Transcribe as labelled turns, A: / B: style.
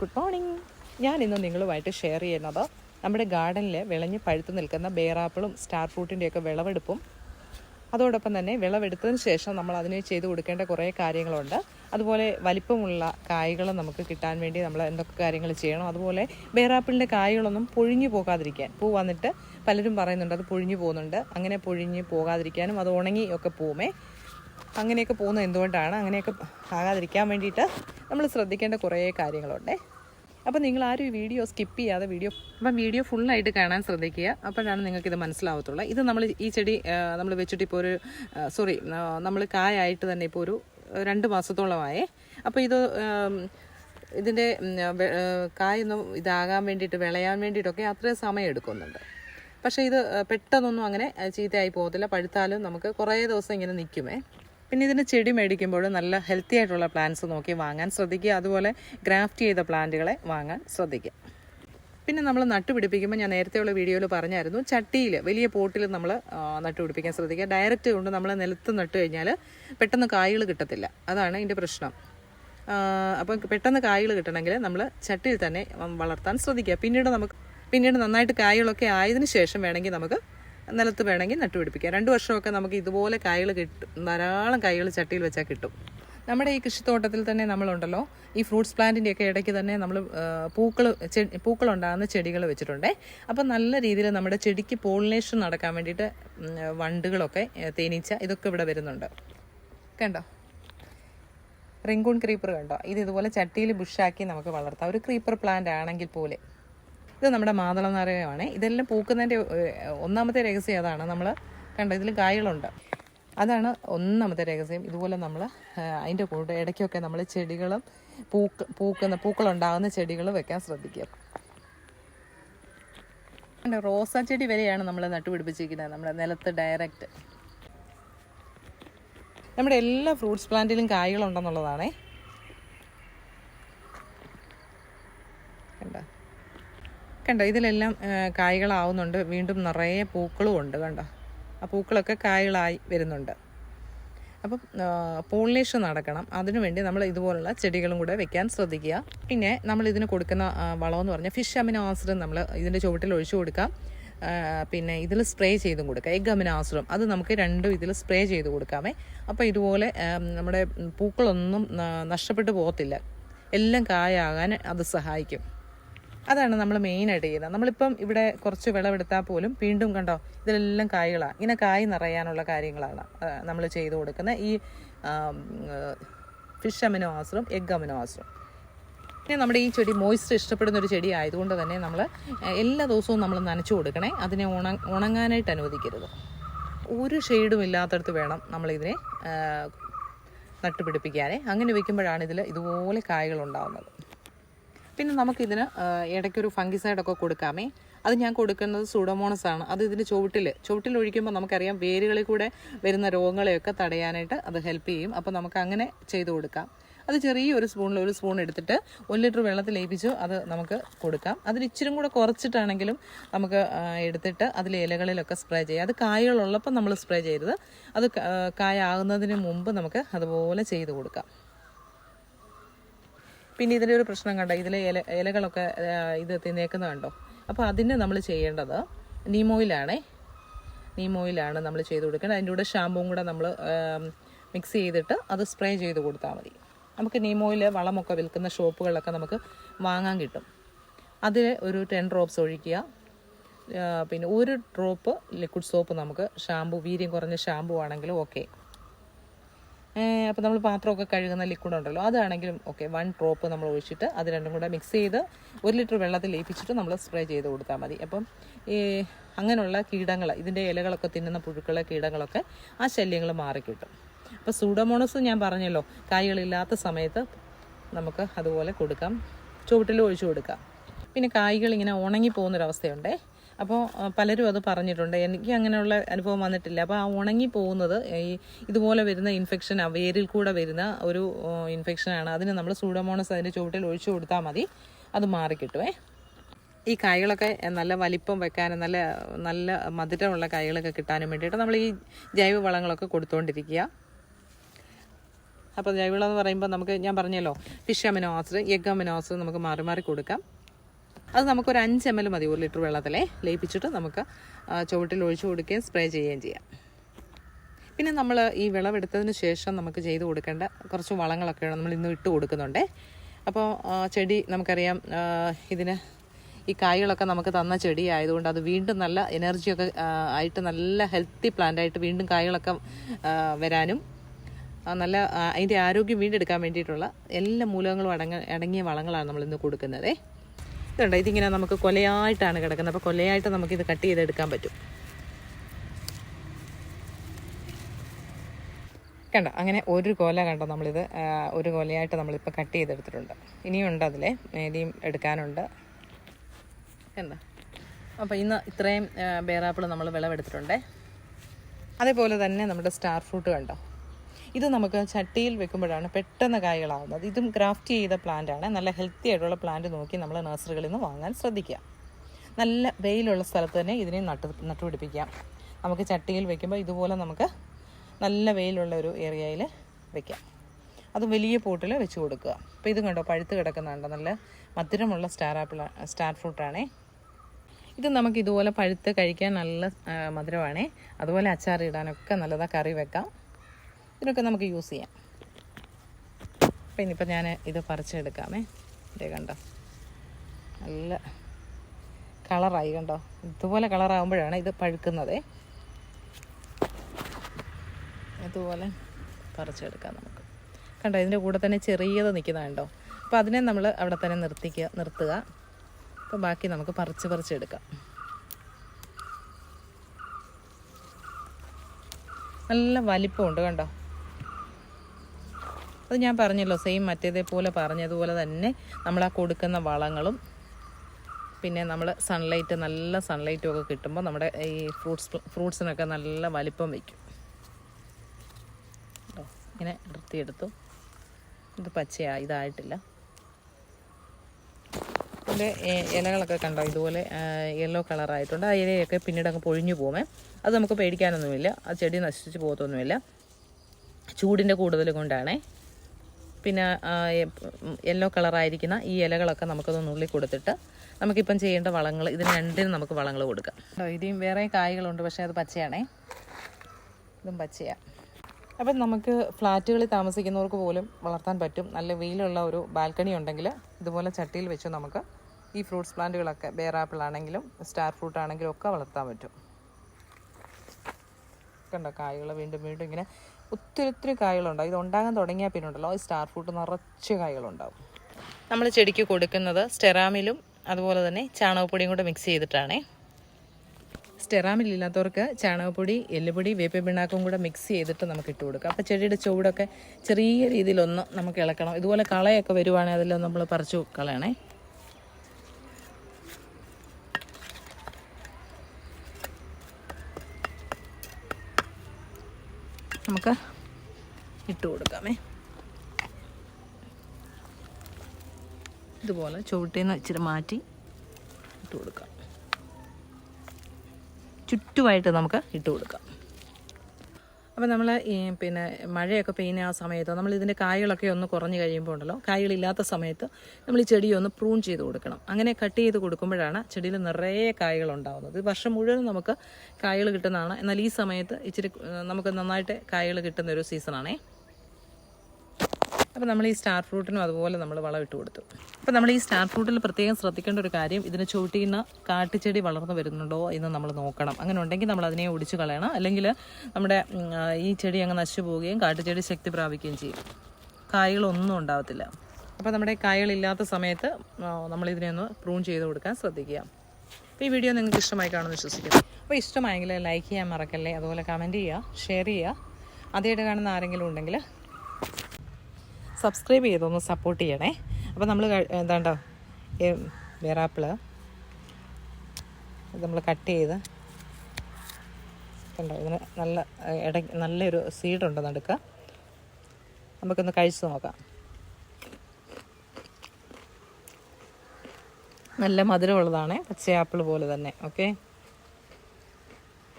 A: Good morning ഞാൻ ഇന്ന് നിങ്ങളുമായിട്ട് ഷെയർ ചെയ്യുന്നത് നമ്മുടെ ഗാർഡനിൽ വിളഞ്ഞ് പഴുത്ത് നിൽക്കുന്ന ബേറാപ്പിളും സ്റ്റാർ ഫ്രൂട്ടിന്റെയൊക്കെ വിളവെടുപ്പും. അതോടൊപ്പം തന്നെ വിളവെടുത്തതിന് ശേഷം നമ്മൾ അതിന് ചെയ്തു കൊടുക്കേണ്ട കുറേ കാര്യങ്ങളുണ്ട്. അതുപോലെ വലിപ്പമുള്ള കായകൾ നമുക്ക് കിട്ടാൻ വേണ്ടി നമ്മൾ എന്തൊക്കെ കാര്യങ്ങൾ ചെയ്യണം. അതുപോലെ ബേറാപ്പിളിന്റെ കായകളൊന്നും പൊഴിഞ്ഞു പോകാതിരിക്കാൻ. പൂ വന്നിട്ട് പലരും പറയുന്നുണ്ട് അത് പൊഴിഞ്ഞു പോകുന്നുണ്ട്. അങ്ങനെ പൊഴിഞ്ഞു പോകാതിരിക്കാനും അത് ഉണങ്ങി ഒക്കെ പോവുമേ അങ്ങനെയൊക്കെ പോകുന്നത് എന്തുകൊണ്ടാണ്? അങ്ങനെയൊക്കെ ആകാതിരിക്കാൻ വേണ്ടിയിട്ട് നമ്മൾ ശ്രദ്ധിക്കേണ്ട കുറേ കാര്യങ്ങളുണ്ട്. അപ്പോൾ നിങ്ങൾ ആരും ഈ വീഡിയോ സ്കിപ്പ് ചെയ്യാതെ വീഡിയോ അപ്പം വീഡിയോ ഫുള്ളായിട്ട് കാണാൻ ശ്രദ്ധിക്കുക. അപ്പോഴാണ് നിങ്ങൾക്ക് ഇത് മനസ്സിലാവത്തുള്ളൂ. ഇത് നമ്മൾ ഈ ചെടി നമ്മൾ വെച്ചിട്ട് ഇപ്പോൾ ഒരു സോറി നമ്മൾ കായായിട്ട് തന്നെ ഇപ്പോൾ ഒരു രണ്ട് മാസത്തോളമായേ. അപ്പോൾ ഇത് ഇതിന്റെ കായൊന്നും ഇതാകാൻ വേണ്ടിയിട്ട് വിളയാൻ വേണ്ടിയിട്ടൊക്കെ അത്രയും സമയം എടുക്കുന്നുണ്ട്. പക്ഷേ ഇത് പെട്ടെന്നൊന്നും അങ്ങനെ ചീത്തയായി പോകത്തില്ല. പഴുത്താലും നമുക്ക് കുറേ ദിവസം ഇങ്ങനെ നിൽക്കുമേ. പിന്നെ ഇതിന് ചെടി മേടിക്കുമ്പോൾ നല്ല ഹെൽത്തി ആയിട്ടുള്ള പ്ലാന്റ്സ് നോക്കി വാങ്ങാൻ ശ്രദ്ധിക്കുക. അതുപോലെ ഗ്രാഫ്റ്റ് ചെയ്ത പ്ലാന്റുകളെ വാങ്ങാൻ ശ്രദ്ധിക്കുക. പിന്നെ നമ്മൾ നട്ടുപിടിപ്പിക്കുമ്പോൾ ഞാൻ നേരത്തെയുള്ള വീഡിയോയിൽ പറഞ്ഞായിരുന്നു ചട്ടിയിൽ വലിയ പോട്ടിൽ നമ്മൾ നട്ടുപിടിപ്പിക്കാൻ ശ്രദ്ധിക്കുക. ഡയറക്റ്റ് കൊണ്ട് നമ്മൾ നിലത്ത് നട്ട് കഴിഞ്ഞാൽ പെട്ടെന്ന് കായ്കൾ കിട്ടത്തില്ല. അതാണ് ഇതിന്റെ പ്രശ്നം. അപ്പോൾ പെട്ടെന്ന് കായ്കൾ കിട്ടണമെങ്കിൽ നമ്മൾ ചട്ടിയിൽ തന്നെ വളർത്താൻ ശ്രദ്ധിക്കുക. പിന്നീട് നമുക്ക് പിന്നീട് നന്നായിട്ട് കായ്കളൊക്കെ ആയതിനു ശേഷം വേണമെങ്കിൽ നമുക്ക് നിലത്ത് വേണമെങ്കിൽ നട്ടുപിടിപ്പിക്കാം രണ്ട് വർഷമൊക്കെ നമുക്ക് ഇതുപോലെ കായകൾ കിട്ടും ധാരാളം കായകൾ ചട്ടിയിൽ വെച്ചാൽ കിട്ടും. നമ്മുടെ ഈ കൃഷിത്തോട്ടത്തിൽ തന്നെ നമ്മളുണ്ടല്ലോ. ഈ ഫ്രൂട്ട്സ് പ്ലാന്റിന്റെയൊക്കെ ഇടയ്ക്ക് തന്നെ നമ്മൾ പൂക്കൾ പൂക്കളുണ്ടാകുന്ന ചെടികൾ വെച്ചിട്ടുണ്ട്. അപ്പം നല്ല രീതിയിൽ നമ്മുടെ ചെടിക്ക് പോളിനേഷൻ നടക്കാൻ വേണ്ടിയിട്ട് വണ്ടുകളൊക്കെ തേനീച്ച ഇതൊക്കെ ഇവിടെ വരുന്നുണ്ട്. കണ്ടോ? റിങ്കൂൺ ക്രീപ്പർ കണ്ടോ? ഇത് ഇതുപോലെ ചട്ടിയിൽ ബുഷാക്കി നമുക്ക് വളർത്താം. ഒരു ക്രീപ്പർ പ്ലാന്റ് ആണെങ്കിൽ പോലെ. ഇത് നമ്മുടെ മാതളം നാരകമാണ് ഇതെല്ലാം പൂക്കുന്നതിന്റെ ഒന്നാമത്തെ രഹസ്യം അതാണ് നമ്മൾ കണ്ട ഇതിൽ കായകളുണ്ട്. അതാണ് ഒന്നാമത്തെ രഹസ്യം. ഇതുപോലെ നമ്മൾ അതിന്റെ കൂടെ ഇടയ്ക്കൊക്കെ നമ്മൾ ചെടികളും പൂക്ക് പൂക്കുന്ന പൂക്കളുണ്ടാകുന്ന ചെടികൾ വെക്കാൻ ശ്രദ്ധിക്കുക. റോസാ ചെടി വരെയാണ് നമ്മൾ നട്ടുപിടിപ്പിച്ചിരിക്കുന്നത്. നമ്മുടെ നിലത്ത് ഡയറക്റ്റ്. നമ്മുടെ എല്ലാ ഫ്രൂട്ട്സ് പ്ലാന്റിലും കായ്കളുണ്ടെന്നുള്ളതാണേ കണ്ടോ കണ്ടോ ഇതിലെല്ലാം കായ്കളാവുന്നുണ്ട്. വീണ്ടും നിറയെ പൂക്കളും ഉണ്ട് കണ്ടോ. ആ പൂക്കളൊക്കെ കായ്കളായി വരുന്നുണ്ട്. അപ്പം പോളിനേഷൻ നടക്കണം. അതിനുവേണ്ടി നമ്മൾ ഇതുപോലുള്ള ചെടികളും കൂടെ വെക്കാൻ ശ്രദ്ധിക്കുക. പിന്നെ നമ്മൾ ഇതിന് കൊടുക്കുന്ന വളമെന്ന് പറഞ്ഞാൽ ഫിഷ് അമിനോ ആസിഡും നമ്മൾ ഇതിന്റെ ചുവട്ടിൽ ഒഴിച്ചു കൊടുക്കാം. പിന്നെ ഇതിൽ സ്പ്രേ ചെയ്തും കൊടുക്കാം. എഗ് അമിനോ ആസിഡും. അത് നമുക്ക് രണ്ടും ഇതിൽ സ്പ്രേ ചെയ്ത് കൊടുക്കാമേ. അപ്പോൾ ഇതുപോലെ നമ്മുടെ പൂക്കളൊന്നും നഷ്ടപ്പെട്ടു പോകത്തില്ല. എല്ലാം കായാകാൻ അത് സഹായിക്കും. അതാണ് നമ്മൾ മെയിനായിട്ട് ചെയ്യുന്നത്. നമ്മളിപ്പം ഇവിടെ കുറച്ച് വിളവെടുത്താൽ പോലും വീണ്ടും കണ്ടോ ഇതിലെല്ലാം കായ്കളാണ് ഇങ്ങനെ കായ് നിറയാനുള്ള കാര്യങ്ങളാണ് നമ്മൾ ചെയ്തു കൊടുക്കുന്ന ഈ ഫിഷ് അമിനോ ആസിഡും എഗ് അമിനോ ആസിഡും പിന്നെ നമ്മുടെ ഈ ചെടി മോയ്സ്ചർ ഇഷ്ടപ്പെടുന്ന ഒരു ചെടി ആയതുകൊണ്ട് തന്നെ നമ്മൾ എല്ലാ ദിവസവും നമ്മൾ നനച്ചു കൊടുക്കണേ. അതിനെ ഉണ ഉണങ്ങാനായിട്ട് അനുവദിക്കരുത്. ഒരു ഷെയ്ഡും ഇല്ലാത്തടത്ത് വേണം നമ്മളിതിനെ നട്ടുപിടിപ്പിക്കാനേ. അങ്ങനെ വെക്കുമ്പോഴാണ് ഇതിൽ ഇതുപോലെ കായകൾ ഉണ്ടാകുന്നത് പിന്നെ നമുക്കിതിന് ഇടയ്ക്കൊരു ഫംഗിസൈഡൊക്കെ കൊടുക്കാമേ. അത് ഞാൻ കൊടുക്കുന്നത് സൂഡോമോണസ് ആണ്. അത് ഇതിന് ചുവട്ടിൽ ചുവട്ടിൽ ഒഴിക്കുമ്പോൾ നമുക്കറിയാം വേരുകളിൽ കൂടെ വരുന്ന രോഗങ്ങളെയൊക്കെ തടയാനായിട്ട് അത് ഹെൽപ്പ് ചെയ്യും. അപ്പോൾ നമുക്ക് അങ്ങനെ ചെയ്ത് കൊടുക്കാം. അത് ചെറിയൊരു സ്പൂണിൽ ഒരു സ്പൂൺ എടുത്തിട്ട് ഒരു ലിറ്റർ വെള്ളത്തിൽ ലയിപ്പിച്ച് അത് നമുക്ക് കൊടുക്കാം. അതിൽ ഇച്ചിരി കൂടെ കുറച്ചിട്ടാണെങ്കിലും നമുക്ക് എടുത്തിട്ട് അതിൽ ഇലകളിലൊക്കെ സ്പ്രേ ചെയ്യാം. അത് കായകളുള്ളപ്പോൾ നമ്മൾ സ്പ്രേ ചെയ്യരുത്. അത് കായ ആകുന്നതിന് മുമ്പ് നമുക്ക് അതുപോലെ ചെയ്ത് കൊടുക്കാം. പിന്നെ ഇതിന്റെ ഒരു പ്രശ്നം കണ്ടോ? ഇതിലെ ഇല ഇലകളൊക്കെ ഇത് തിന്നേക്കുന്ന കണ്ടോ? അപ്പോൾ അതിന് നമ്മൾ ചെയ്യേണ്ടത് നീമോയിലാണേ നീമോയിലാണ് നമ്മൾ ചെയ്ത് കൊടുക്കേണ്ടത്. അതിന്റെ കൂടെ ഷാമ്പുവും കൂടെ നമ്മൾ മിക്സ് ചെയ്തിട്ട് അത് സ്പ്രേ ചെയ്ത് കൊടുത്താൽ മതി. നമുക്ക് നീമോയിൽ വളമൊക്കെ വിൽക്കുന്ന ഷോപ്പുകളിലൊക്കെ നമുക്ക് വാങ്ങാൻ കിട്ടും. അതിൽ ഒരു ടെൻ ഡ്രോപ്സ് ഒഴിക്കുക. പിന്നെ ഒരു ഡ്രോപ്പ് ലിക്വിഡ് സോപ്പ് നമുക്ക് ഷാമ്പു വീര്യം കുറഞ്ഞ ഷാമ്പു ആണെങ്കിലും ഓക്കെ അപ്പോൾ നമ്മൾ പാത്രമൊക്കെ കഴുകുന്ന ലിക്വിഡ് ഉണ്ടല്ലോ അതാണെങ്കിലും ഓക്കെ വൺ ഡ്രോപ്പ് നമ്മൾ ഒഴിച്ചിട്ട് അത് രണ്ടും കൂടെ മിക്സ് ചെയ്ത് ഒരു ലിറ്റർ വെള്ളത്തിൽ ലയിപ്പിച്ചിട്ട് നമ്മൾ സ്പ്രേ ചെയ്ത് കൊടുത്താൽ മതി. അപ്പം ഈ അങ്ങനെയുള്ള കീടങ്ങൾ ഇതിന്റെ ഇലകളൊക്കെ തിന്നുന്ന പുഴുക്കളെ കീടങ്ങളൊക്കെ ആ ശല്യങ്ങൾ മാറിക്കിട്ടും അപ്പോൾ സൂഡോമോണസ് ഞാൻ പറഞ്ഞല്ലോ കായ്കളില്ലാത്ത സമയത്ത് നമുക്ക് അതുപോലെ കൊടുക്കാം ചുവട്ടിൽ ഒഴിച്ചു കൊടുക്കാം. പിന്നെ കായ്കൾ ഇങ്ങനെ ഉണങ്ങി പോകുന്നൊരവസ്ഥയുണ്ടേ അപ്പോൾ പലരും അത് പറഞ്ഞിട്ടുണ്ട്. എനിക്ക് അങ്ങനെയുള്ള അനുഭവം വന്നിട്ടില്ല. അപ്പോൾ ആ ഉണങ്ങി പോകുന്നത് ഈ ഇതുപോലെ വരുന്ന ഇൻഫെക്ഷൻ വേരിൽ കൂടെ വരുന്ന ഒരു ഇൻഫെക്ഷനാണ് അതിന് നമ്മൾ സൂഡോമോണസ് അതിന്റെ ചുവട്ടിൽ ഒഴിച്ചു കൊടുത്താൽ മതി. അത് മാറിക്കിട്ടുമേ ഈ കായ്കളൊക്കെ നല്ല വലിപ്പം വെക്കാനും നല്ല നല്ല മധുരമുള്ള കായ്കളൊക്കെ കിട്ടാനും വേണ്ടിയിട്ട് നമ്മൾ ഈ ജൈവ വളങ്ങളൊക്കെ കൊടുത്തുകൊണ്ടിരിക്കുക അപ്പോൾ ജൈവവളം എന്ന് പറയുമ്പോൾ നമുക്ക് ഞാൻ പറഞ്ഞല്ലോ fish amino acid egg amino acid നമുക്ക് മാറി മാറി കൊടുക്കാം. അത് നമുക്കൊരു അഞ്ച് എം എൽ മതി ഒരു ലിറ്റർ വെള്ളത്തിലെ ലയിപ്പിച്ചിട്ട് നമുക്ക് ചുവട്ടിൽ ഒഴിച്ചു കൊടുക്കുകയും സ്പ്രേ ചെയ്യുകയും ചെയ്യാം. പിന്നെ നമ്മൾ ഈ വിളവെടുത്തതിന് ശേഷം നമുക്ക് ചെയ്ത് കൊടുക്കേണ്ട കുറച്ച് വളങ്ങളൊക്കെയാണ് നമ്മൾ ഇന്ന് ഇട്ട് കൊടുക്കുന്നുണ്ട്. അപ്പോൾ ചെടി നമുക്കറിയാം ഇതിന് ഈ കായ്കളൊക്കെ നമുക്ക് തന്ന ചെടി ആയതുകൊണ്ട് അത് വീണ്ടും നല്ല എനർജിയൊക്കെ ആയിട്ട് നല്ല ഹെൽത്തി പ്ലാന്റ് ആയിട്ട് വീണ്ടും കായ്കളൊക്കെ വരാനും നല്ല അതിന്റെ ആരോഗ്യം വീണ്ടെടുക്കാൻ വേണ്ടിയിട്ടുള്ള എല്ലാ മൂലകങ്ങളും അടങ്ങ അടങ്ങിയ വളങ്ങളാണ് നമ്മൾ ഇന്ന് കൊടുക്കുന്നത്. ഇതുണ്ട് ഇതിങ്ങനെ നമുക്ക് കൊലയായിട്ടാണ് കിടക്കുന്നത്. അപ്പോൾ കൊലയായിട്ട് നമുക്കിത് കട്ട് ചെയ്തെടുക്കാൻ പറ്റും. കണ്ടോ? അങ്ങനെ ഒരു കൊല കണ്ടോ നമ്മളിത്? ഒരു കൊലയായിട്ട് നമ്മളിപ്പോൾ കട്ട് ചെയ്തെടുത്തിട്ടുണ്ട്. ഇനിയുണ്ട് അതിലെ. ഇനിയും എടുക്കാനുണ്ട്. കണ്ടോ? അപ്പോൾ ഇന്ന് ഇത്രയും ബേറാപ്പിൾ നമ്മൾ വിളവെടുത്തിട്ടുണ്ട്. അതേപോലെ തന്നെ നമ്മുടെ സ്റ്റാർ ഫ്രൂട്ട് കണ്ടോ? ഇത് നമുക്ക് ചട്ടിയിൽ വെക്കുമ്പോഴാണ് പെട്ടെന്ന് കായ്കളാവുന്നത്. ഇതും ഗ്രാഫ്റ്റ് ചെയ്ത പ്ലാന്റ് ആണ്. നല്ല ഹെൽത്തി ആയിട്ടുള്ള പ്ലാന്റ് നോക്കി നമ്മൾ നഴ്സറികളിൽ നിന്ന് വാങ്ങാൻ ശ്രദ്ധിക്കുക. നല്ല വെയിലുള്ള സ്ഥലത്ത് തന്നെ ഇതിനെ നട്ട് നട്ടുപിടിപ്പിക്കാം നമുക്ക് ചട്ടിയിൽ വെക്കുമ്പോൾ ഇതുപോലെ നമുക്ക് നല്ല വെയിലുള്ള ഒരു ഏരിയയിൽ വെക്കാം. അത് വലിയ പോട്ടിൽ വെച്ച് കൊടുക്കുക. അപ്പോൾ ഇത് കണ്ടോ? പഴുത്ത് കിടക്കുന്നുണ്ടോ നല്ല മധുരമുള്ള സ്റ്റാർ ആപ്പിൾ സ്റ്റാർ ഫ്രൂട്ടാണേ ഇത് നമുക്ക് ഇതുപോലെ പഴുത്ത് കഴിക്കാൻ നല്ല മധുരമാണേ. അതുപോലെ അച്ചാർ ഇടാനൊക്കെ നല്ലതാണ് കറി വെക്കാം. ഇതിനൊക്കെ നമുക്ക് യൂസ് ചെയ്യാം. അപ്പം ഇനിയിപ്പോൾ ഞാൻ ഇത് പറിച്ചെടുക്കാമേ. ഇതേ കണ്ടോ? നല്ല കളറായി കണ്ടോ? ഇതുപോലെ കളറാകുമ്പോഴാണ് ഇത് പഴുക്കുന്നത്. ഇതുപോലെ പറിച്ചെടുക്കാം നമുക്ക്. കണ്ടോ ഇതിന്റെ കൂടെ തന്നെ ചെറിയത് നിൽക്കുന്നതുണ്ടോ അപ്പോൾ അതിനെ നമ്മൾ അവിടെ തന്നെ നിർത്തിക്കുക നിർത്തുക. അപ്പോൾ ബാക്കി നമുക്ക് പറിച്ച് പറിച്ചെടുക്കാം. നല്ല വലിപ്പമുണ്ട് കണ്ടോ? അത് ഞാൻ പറഞ്ഞല്ലോ സെയിം മറ്റേതേപോലെ പറഞ്ഞതുപോലെ തന്നെ നമ്മൾ ആ കൊടുക്കുന്ന വളങ്ങളും പിന്നെ നമ്മൾ സൺലൈറ്റ് നല്ല സൺലൈറ്റും ഒക്കെ കിട്ടുമ്പോൾ നമ്മുടെ ഈ ഫ്രൂട്ട്സ് ഫ്രൂട്ട്സിനൊക്കെ നല്ല വലിപ്പം വയ്ക്കും കേട്ടോ ഇങ്ങനെ വൃത്തിയെടുത്തു ഇത് പച്ചയാ ഇതായിട്ടില്ല. ഇലകളൊക്കെ കണ്ടോ? ഇതുപോലെ യെല്ലോ കളറായിട്ടുണ്ട് ആ ഇലയൊക്കെ പിന്നീട് അങ്ങ് പൊഴിഞ്ഞു പോകുമേ. അത് നമുക്ക് പേടിക്കാനൊന്നുമില്ല. ആ ചെടി നശിച്ച് പോകത്തൊന്നുമില്ല. ചൂടിന്റെ കൂടുതൽ കൊണ്ടാണേ. പിന്നെ യെല്ലോ കളറായിരിക്കുന്ന ഈ ഇലകളൊക്കെ നമുക്കൊന്ന് നുള്ളി കൊടുത്തിട്ട് നമുക്കിപ്പം ചെയ്യേണ്ട വളങ്ങൾ ഇതിന് രണ്ടിനും നമുക്ക് വളങ്ങൾ കൊടുക്കാം. ഇതിയും വേറെ കായ്കളുണ്ട് പക്ഷേ അത് പച്ചയാണേ. ഇതും പച്ചയാണ് അപ്പം നമുക്ക് ഫ്ലാറ്റുകളിൽ താമസിക്കുന്നവർക്ക് പോലും വളർത്താൻ പറ്റും. നല്ല വെയിലുള്ള ഒരു ബാൽക്കണി ഉണ്ടെങ്കിൽ ഇതുപോലെ ചട്ടിയിൽ വെച്ച് നമുക്ക് ഈ ഫ്രൂട്ട്സ് പ്ലാന്റുകളൊക്കെ ബേറാപ്പിൾ ആണെങ്കിലും സ്റ്റാർ ഫ്രൂട്ട് ആണെങ്കിലും ഒക്കെ വളർത്താൻ പറ്റും. കണ്ടോ കായ്കൾ വീണ്ടും വീണ്ടും ഇങ്ങനെ ഒത്തിരി ഒത്തിരി കായ്കളുണ്ടാവും ഇത് ഉണ്ടാകാൻ തുടങ്ങിയാൽ പിന്നെ ഉണ്ടല്ലോ ഈ സ്റ്റാർ ഫ്രൂട്ട് നിറച്ച് കായ്കളുണ്ടാവും. നമ്മൾ ചെടിക്ക് കൊടുക്കുന്നത് സ്റ്റെറാമിലും അതുപോലെ തന്നെ ചാണകപ്പൊടിയും കൂടെ മിക്സ് ചെയ്തിട്ടാണേ. സ്റ്റെറാമിൽ ഇല്ലാത്തവർക്ക് ചാണകപ്പൊടി എല്ലുപൊടി വേപ്പ പിണ്ണാക്കും കൂടെ മിക്സ് ചെയ്തിട്ട് നമുക്ക് ഇട്ട് കൊടുക്കാം. അപ്പോൾ ചെടിയുടെ ചുവടൊക്കെ ചെറിയ രീതിയിലൊന്ന് നമുക്ക് ഇളക്കണം. ഇതുപോലെ കളയൊക്കെ വരുവാണെങ്കിൽ അതെല്ലാം നമ്മൾ പറിച്ചു കളയണേ. നമുക്ക് ഇട്ട് കൊടുക്കാമേ. ഇതുപോലെ ചുവട്ടിൽ നിന്ന് ഇച്ചിരി മാറ്റി ഇട്ട് കൊടുക്കാം. ചുറ്റുമായിട്ട് നമുക്ക് ഇട്ട് കൊടുക്കാം. അപ്പോൾ നമ്മൾ ഈ പിന്നെ മഴയൊക്കെ പെയ്യുന്ന ആ സമയത്ത് നമ്മൾ ഇതിന്റെ കായകളൊക്കെ ഒന്ന് കുറഞ്ഞു കഴിയുമ്പോൾ ഉണ്ടല്ലോ കായകളില്ലാത്ത സമയത്ത് നമ്മൾ ഈ ചെടി ഒന്ന് പ്രൂൺ ചെയ്ത് കൊടുക്കണം. അങ്ങനെ കട്ട് ചെയ്ത് കൊടുക്കുമ്പോഴാണ് ചെടിയിൽ നിറയെ കായകൾ ഉണ്ടാകുന്നത് ഇത് വർഷം മുഴുവൻ നമുക്ക് കായകൾ കിട്ടുന്നതാണ്. എന്നാൽ ഈ സമയത്ത് ഇച്ചിരി നമുക്ക് നന്നായിട്ട് കായകൾ കിട്ടുന്ന ഒരു സീസണാണേ. അപ്പോൾ നമ്മൾ ഈ സ്റ്റാർ ഫ്രൂട്ടിനും അതുപോലെ നമ്മൾ വളം ഇട്ട് കൊടുത്തു. അപ്പോൾ നമ്മൾ ഈ സ്റ്റാർ ഫ്രൂട്ടിൽ പ്രത്യേകം ശ്രദ്ധിക്കേണ്ട ഒരു കാര്യം ഇതിന് ചുവട്ടിയുന്ന കാട്ടുചെടി വളർന്നു വരുന്നുണ്ടോ എന്ന് നമ്മൾ നോക്കണം. അങ്ങനെ ഉണ്ടെങ്കിൽ നമ്മൾ അതിനെ ഒടിച്ചു കളയണം. അല്ലെങ്കിൽ നമ്മുടെ ഈ ചെടി അങ്ങ് നശിച്ചു പോവുകയും കാട്ടുചെടി ശക്തി പ്രാപിക്കുകയും ചെയ്യും. കായകളൊന്നും ഉണ്ടാവത്തില്ല. അപ്പോൾ നമ്മുടെ കായകളില്ലാത്ത സമയത്ത് നമ്മളിതിനെ ഒന്ന് പ്രൂൺ ചെയ്ത് കൊടുക്കാൻ ശ്രദ്ധിക്കുക. അപ്പോൾ ഈ വീഡിയോ നിങ്ങൾക്ക് ഇഷ്ടമായി കാണുമെന്ന് വിശ്വസിക്കുന്നു. അപ്പോൾ ഇഷ്ടമായെങ്കിൽ ലൈക്ക് ചെയ്യാൻ മറക്കല്ലേ? അതുപോലെ കമന്റ് ചെയ്യുക ഷെയർ ചെയ്യുക. ആദ്യമായിട്ട് കാണുന്ന ആരെങ്കിലും ഉണ്ടെങ്കിൽ സബ്സ്ക്രൈബ് ചെയ്തൊന്ന് സപ്പോർട്ട് ചെയ്യണേ. അപ്പോൾ നമ്മൾ എന്താണ്ടോ? വേറാപ്പിൾ. ഇത് നമ്മൾ കട്ട് ചെയ്ത്. കണ്ടോ? ഇതിന് നല്ല ഇട നല്ലൊരു സീഡുണ്ട് നടുക്ക്. നമുക്കൊന്ന് കഴിച്ച് നോക്കാം. നല്ല മധുരമുള്ളതാണ് പച്ച ആപ്പിൾ പോലെ തന്നെ ഓക്കെ?